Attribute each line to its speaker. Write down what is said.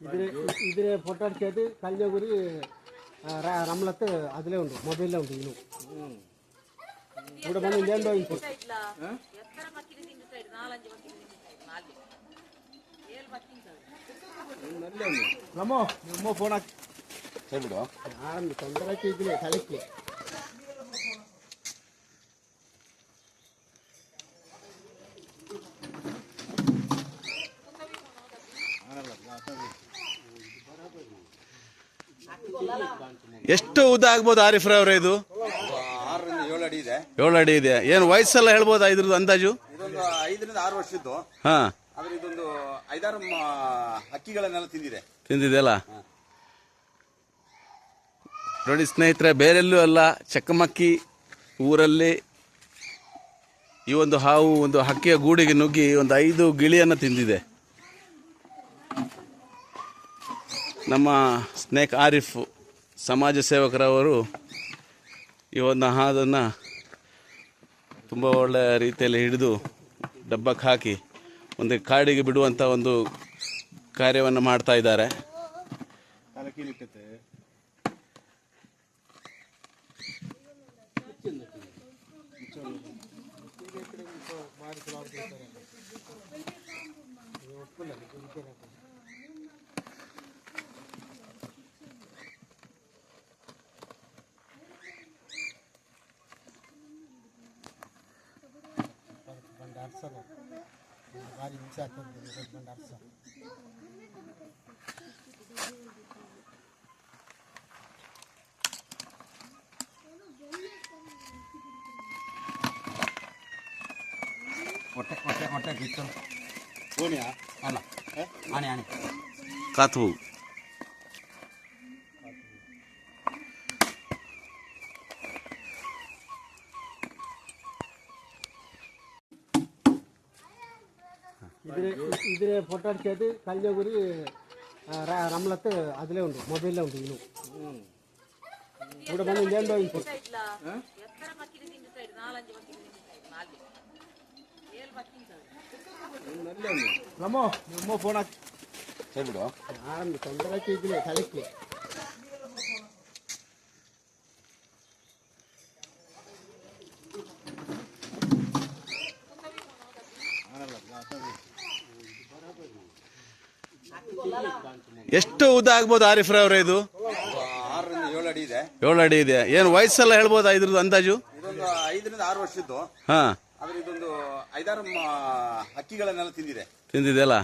Speaker 1: ಇದ್ರೆ ಇದ್ರೆ ಫೋಟೋ ಅಡಿಸೋದು
Speaker 2: ಕಲ್ಯೋಗುರಿ రమ్మలతో అదిలే ఉండు మొబైల్లో ఉండు ఇల్లు ఇప్పుడు మనం ఏందో
Speaker 1: ఇంకో రమ్మో అమ్మో ఫోన్
Speaker 3: చెప్పుడు
Speaker 1: తొందరగా ఇది కలికి Gracias.
Speaker 4: ಎಷ್ಟು ಉದ್ದ ಆಗ್ಬೋದು ಆರಿಫ್ರ ಅವರೇ ಇದು?
Speaker 3: ಏಳು ಅಡಿ ಇದೆ.
Speaker 4: ಏನು ವಯಸ್ಸೆಲ್ಲ ಹೇಳ್ಬೋದು ಇದ್ರದ್ದು ಅಂದಾಜು?
Speaker 3: ಇದೊಂದು ಐದರಿಂದ ಆರು ವರ್ಷದ್ದು.
Speaker 4: ಹಾ.
Speaker 3: ಆದ್ರೆ ಇದೊಂದು ಐದಾರು ಹಕ್ಕಿಗಳನ್ನೆಲ್ಲ ತಿಂದಿದೆ.
Speaker 4: ತಿಂದಿದೆಯಲ್ಲ ನೋಡಿ ಸ್ನೇಹಿತರೆ ಬೇರೆಲ್ಲೂ ಅಲ್ಲ ಚಕ್ಕಮಕ್ಕಿ ಊರಲ್ಲಿ ಈ ಒಂದು ಹಾವು ಒಂದು ಹಕ್ಕಿಯ ಗೂಡಿಗೆ ನುಗ್ಗಿ ಒಂದು ಐದು ಗಿಳಿಯನ್ನು ತಿಂದಿದೆ. ನಮ್ಮ ಸ್ನೇಕ್ ಆರಿಫ್ ಸಮಾಜ ಸೇವಕರವರು ಈ ಒಂದು ಹಾದನ್ನು ತುಂಬ ಒಳ್ಳೆಯ ರೀತಿಯಲ್ಲಿ ಹಿಡಿದು ಡಬ್ಬಕ್ಕೆ ಹಾಕಿ ಒಂದು ಕಾಡಿಗೆ ಬಿಡುವಂಥ ಒಂದು ಕಾರ್ಯವನ್ನು ಮಾಡ್ತಾ ಇದ್ದಾರೆ.
Speaker 1: ಬಂಡ ಅರ್ಸಲ್ಲ ಭಾರಿ ಹಿಂಸೆ ಆಗ್ತದೆ ಬಂಡ ಅರ್ಸ
Speaker 3: ಹೊಟ್ಟೆ ಹೊಟ್ಟೆ ಹೊಟ್ಟೆ ಕಿತ್ತು ಓಣಿಯಾ ಅಲ್ಲ ಆಣೆ ಆಣೆ
Speaker 4: ಕಾತು
Speaker 1: ഇതിന് ഇതിന് ഫോട്ടോ അടിച്ചത് കല്യാഗുരി റംലത്ത് അതിലേ ഉണ്ട് മൊബൈലിലേ ഉണ്ട് ഇന്നും ഇവിടെ വന്ന് ഞാൻ പോയിട്ട് നമ്മോ നമ്മോ
Speaker 3: ഫോണാ
Speaker 1: ആരംഭിച്ചു തൊണ്ടറാക്കി ഇതിലെ കളിക്ക്
Speaker 4: ಎಷ್ಟು ಉದ್ದ ಆಗ್ಬೋದು ಆರಿಫ್ರ ಅವರೇ ಇದು?
Speaker 3: ಏಳು ಅಡಿ ಇದೆ.
Speaker 4: ಏಳು ಅಡಿ ಇದೆ ಏನು ವಯಸ್ಸೆಲ್ಲ ಹೇಳ್ಬೋದಾ ಇದ್ರದ್ದು ಅಂದಾಜು?
Speaker 3: ಐದರಿಂದ ಆರು ವರ್ಷದ್ದು.
Speaker 4: ಹಾ.
Speaker 3: ಇದೊಂದು ಐದಾರು ಹಕ್ಕಿಗಳನ್ನೆಲ್ಲ ತಿಂದಿದೆ.
Speaker 4: ತಿಂದಿದೆಯಲ್ಲ.